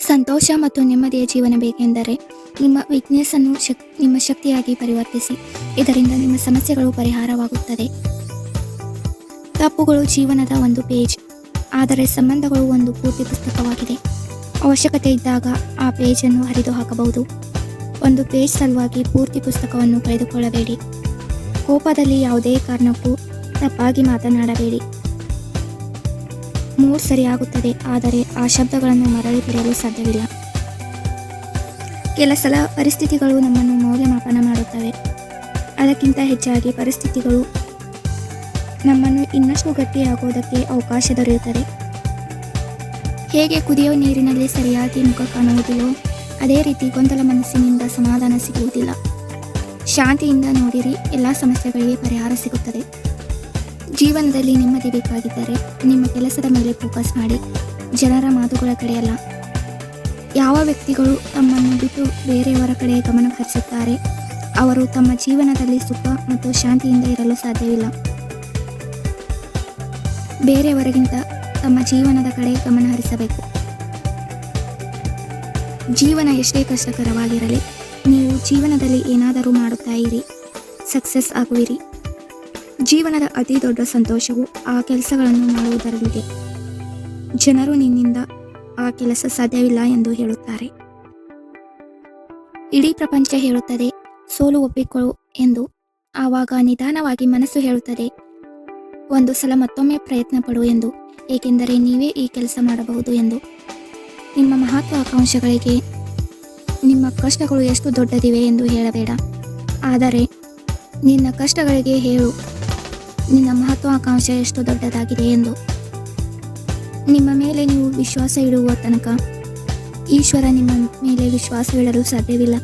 ಸಂತೋಷ ಮತ್ತು ನೆಮ್ಮದಿಯ ಜೀವನ ಬೇಕೆಂದರೆ ನಿಮ್ಮ ವೀಕ್ನೆಸ್ ಅನ್ನು ಶಕ್, ನಿಮ್ಮ ಶಕ್ತಿಯಾಗಿ ಪರಿವರ್ತಿಸಿ. ಇದರಿಂದ ನಿಮ್ಮ ಸಮಸ್ಯೆಗಳು ಪರಿಹಾರವಾಗುತ್ತದೆ. ತಪ್ಪುಗಳು ಜೀವನದ ಒಂದು ಪೇಜ್, ಆದರೆ ಸಂಬಂಧಗಳು ಒಂದು ಪೂರ್ತಿ ಪುಸ್ತಕವಾಗಿದೆ. ಅವಶ್ಯಕತೆ ಇದ್ದಾಗ ಆ ಪೇಜನ್ನು ಹರಿದು ಹಾಕಬಹುದು ಒಂದು ಪೇಜ್ ಸಲುವಾಗಿ ಪೂರ್ತಿ ಪುಸ್ತಕವನ್ನು ಕಳೆದುಕೊಳ್ಳಬೇಡಿ. ಕೋಪದಲ್ಲಿ ಯಾವುದೇ ಕಾರಣಕ್ಕೂ ತಪ್ಪಾಗಿ ಮಾತನಾಡಬೇಡಿ. ಮೂಡ್ ಸರಿಯಾಗುತ್ತದೆ, ಆದರೆ ಆ ಶಬ್ದಗಳನ್ನು ಮರಳಿ ಪಡೆಯಲು ಸಾಧ್ಯವಿಲ್ಲ. ಕೆಲ ಸಲ ಪರಿಸ್ಥಿತಿಗಳು ನಮ್ಮನ್ನು ಮೌಲ್ಯಮಾಪನ ಮಾಡುತ್ತವೆ. ಅದಕ್ಕಿಂತ ಹೆಚ್ಚಾಗಿ ಪರಿಸ್ಥಿತಿಗಳು ನಮ್ಮನ್ನು ಇನ್ನಷ್ಟು ಗಟ್ಟಿಯಾಗುವುದಕ್ಕೆ ಅವಕಾಶ ದೊರೆಯುತ್ತದೆ. ಹೇಗೆ ಕುದಿಯೋ ನೀರಿನಲ್ಲಿ ಸರಿಯಾಗಿ ಮುಖ ಕಾಣುವುದಿಲ್ಲೋ ಅದೇ ರೀತಿ ಗೊಂದಲ ಮನಸ್ಸಿನಿಂದ ಸಮಾಧಾನ ಸಿಗುವುದಿಲ್ಲ. ಶಾಂತಿಯಿಂದ ನೋಡಿರಿ, ಎಲ್ಲ ಸಮಸ್ಯೆಗಳಿಗೆ ಪರಿಹಾರ ಸಿಗುತ್ತದೆ. ಜೀವನದಲ್ಲಿ ನೆಮ್ಮದಿ ಬೇಕಾಗಿದ್ದರೆ ನಿಮ್ಮ ಕೆಲಸದ ಮೇಲೆ ಫೋಕಸ್ ಮಾಡಿ. ಜನರ ಮಾತುಗಳ ಕಡೆಯಲ್ಲ. ಯಾವ ವ್ಯಕ್ತಿಗಳು ತಮ್ಮನ್ನು ಬಿಟ್ಟು ಬೇರೆಯವರ ಕಡೆ ಗಮನ ಹರಿಸುತ್ತಾರೆ? ಅವರು ತಮ್ಮ ಜೀವನದಲ್ಲಿ ಸುಖ ಮತ್ತು ಶಾಂತಿಯಿಂದ ಇರಲು ಸಾಧ್ಯವಿಲ್ಲ. ಬೇರೆಯವರಿಗಿಂತ ತಮ್ಮ ಜೀವನದ ಕಡೆ ಗಮನ ಹರಿಸಬೇಕು. ಜೀವನ ಎಷ್ಟೇ ಕಷ್ಟಕರವಾಗಿರಲಿ, ನೀವು ಜೀವನದಲ್ಲಿ ಏನಾದರೂ ಮಾಡುತ್ತಾ ಇರಿ. ಸಕ್ಸಸ್ ಆಗುವಿರಿ. ಜೀವನದ ಅತಿ ದೊಡ್ಡ ಸಂತೋಷವು ಆ ಕೆಲಸಗಳನ್ನು ಮಾಡುವುದರಲ್ಲಿದೆ. ಜನರು ನಿನ್ನಿಂದ ಆ ಕೆಲಸ ಸಾಧ್ಯವಿಲ್ಲ ಎಂದು ಹೇಳುತ್ತಾರೆ. ಇಡೀ ಪ್ರಪಂಚ ಹೇಳುತ್ತದೆ, ಸೋಲು ಒಪ್ಪಿಕೊಳ್ಳು ಎಂದು. ಆವಾಗ ನಿಧಾನವಾಗಿ ಮನಸ್ಸು ಹೇಳುತ್ತದೆ, ಒಂದು ಸಲ ಮತ್ತೊಮ್ಮೆ ಪ್ರಯತ್ನ ಪಡು ಎಂದು. ಏಕೆಂದರೆ ನೀವೇ ಈ ಕೆಲಸ ಮಾಡಬಹುದು ಎಂದು. ನಿಮ್ಮ ಮಹತ್ವಾಕಾಂಕ್ಷೆಗಳಿಗೆ ನಿಮ್ಮ ಕಷ್ಟಗಳು ಎಷ್ಟು ದೊಡ್ಡದಿವೆ ಎಂದು ಹೇಳಬೇಡ. ಆದರೆ ನಿನ್ನ ಕಷ್ಟಗಳಿಗೆ ಹೇಳು. ನಿನ್ನ ಮಹತ್ವಾಕಾಂಕ್ಷೆ ಎಷ್ಟು ದೊಡ್ಡದಾಗಿದೆ ಎಂದು. ನಿಮ್ಮ ಮೇಲೆ ನೀವು ವಿಶ್ವಾಸ ಇಡುವ ತನಕ ಈಶ್ವರ ನಿಮ್ಮ ಮೇಲೆ ವಿಶ್ವಾಸ ಇಡಲು ಸಾಧ್ಯವಿಲ್ಲ.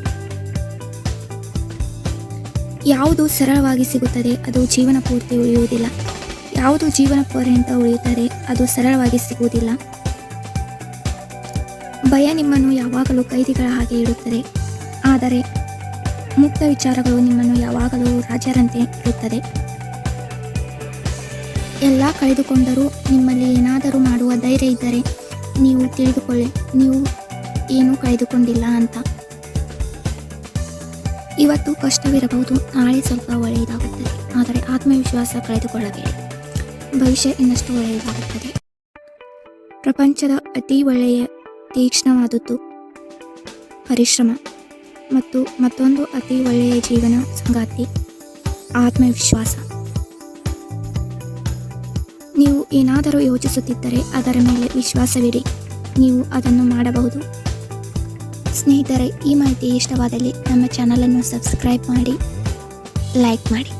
ಯಾವುದು ಸರಳವಾಗಿ ಸಿಗುತ್ತದೆ ಅದು ಜೀವನ ಪೂರ್ತಿ ಉಳಿಯುವುದಿಲ್ಲ. ಯಾವುದು ಜೀವನ ಪರ್ಯಂತ ಉಳಿಯುತ್ತದೆ ಅದು ಸರಳವಾಗಿ ಸಿಗುವುದಿಲ್ಲ. ಭಯ ನಿಮ್ಮನ್ನು ಯಾವಾಗಲೂ ಕೈದಿಗಳ ಹಾಗೆ ಇಡುತ್ತದೆ. ಆದರೆ ಮುಕ್ತ ವಿಚಾರಗಳು ನಿಮ್ಮನ್ನು ಯಾವಾಗಲೂ ರಾಜರಂತೆ ಇರುತ್ತದೆ ಎಲ್ಲ ಕಳೆದುಕೊಂಡರೂ ನಿಮ್ಮಲ್ಲಿ ಏನಾದರೂ ಮಾಡುವ ಧೈರ್ಯ ಇದ್ದರೆ ನೀವು ತಿಳಿದುಕೊಳ್ಳಿ. ನೀವು ಏನೂ ಕಳೆದುಕೊಂಡಿಲ್ಲ ಅಂತ. ಇವತ್ತು ಕಷ್ಟವಿರಬಹುದು, ನಾಳೆ ಸ್ವಲ್ಪ ಒಳ್ಳೆಯದಾಗುತ್ತದೆ. ಆದರೆ ಆತ್ಮವಿಶ್ವಾಸ ಕಳೆದುಕೊಳ್ಳಬೇಡಿ. ಭವಿಷ್ಯ ಇನ್ನಷ್ಟು ಒಳ್ಳೆಯದಾಗುತ್ತದೆ. ಪ್ರಪಂಚದ ಅತಿ ಒಳ್ಳೆಯ ತೀಕ್ಷ್ಣವಾದದ್ದು ಪರಿಶ್ರಮ ಮತ್ತು ಮತ್ತೊಂದು ಅತಿ ಒಳ್ಳೆಯ ಜೀವನ ಸಂಗಾತಿ, ಆತ್ಮವಿಶ್ವಾಸ. ನೀವು ಏನಾದರೂ ಯೋಚಿಸುತ್ತಿದ್ದರೆ ಅದರ ಮೇಲೆ ವಿಶ್ವಾಸವಿಡಿ. ನೀವು ಅದನ್ನು ಮಾಡಬಹುದು. ಸ್ನೇಹಿತರೆ, ಈ ಮಾಹಿತಿ ಇಷ್ಟವಾದಲ್ಲಿ ನಮ್ಮ ಚಾನಲನ್ನು ಸಬ್ಸ್ಕ್ರೈಬ್ ಮಾಡಿ, ಲೈಕ್ ಮಾಡಿ.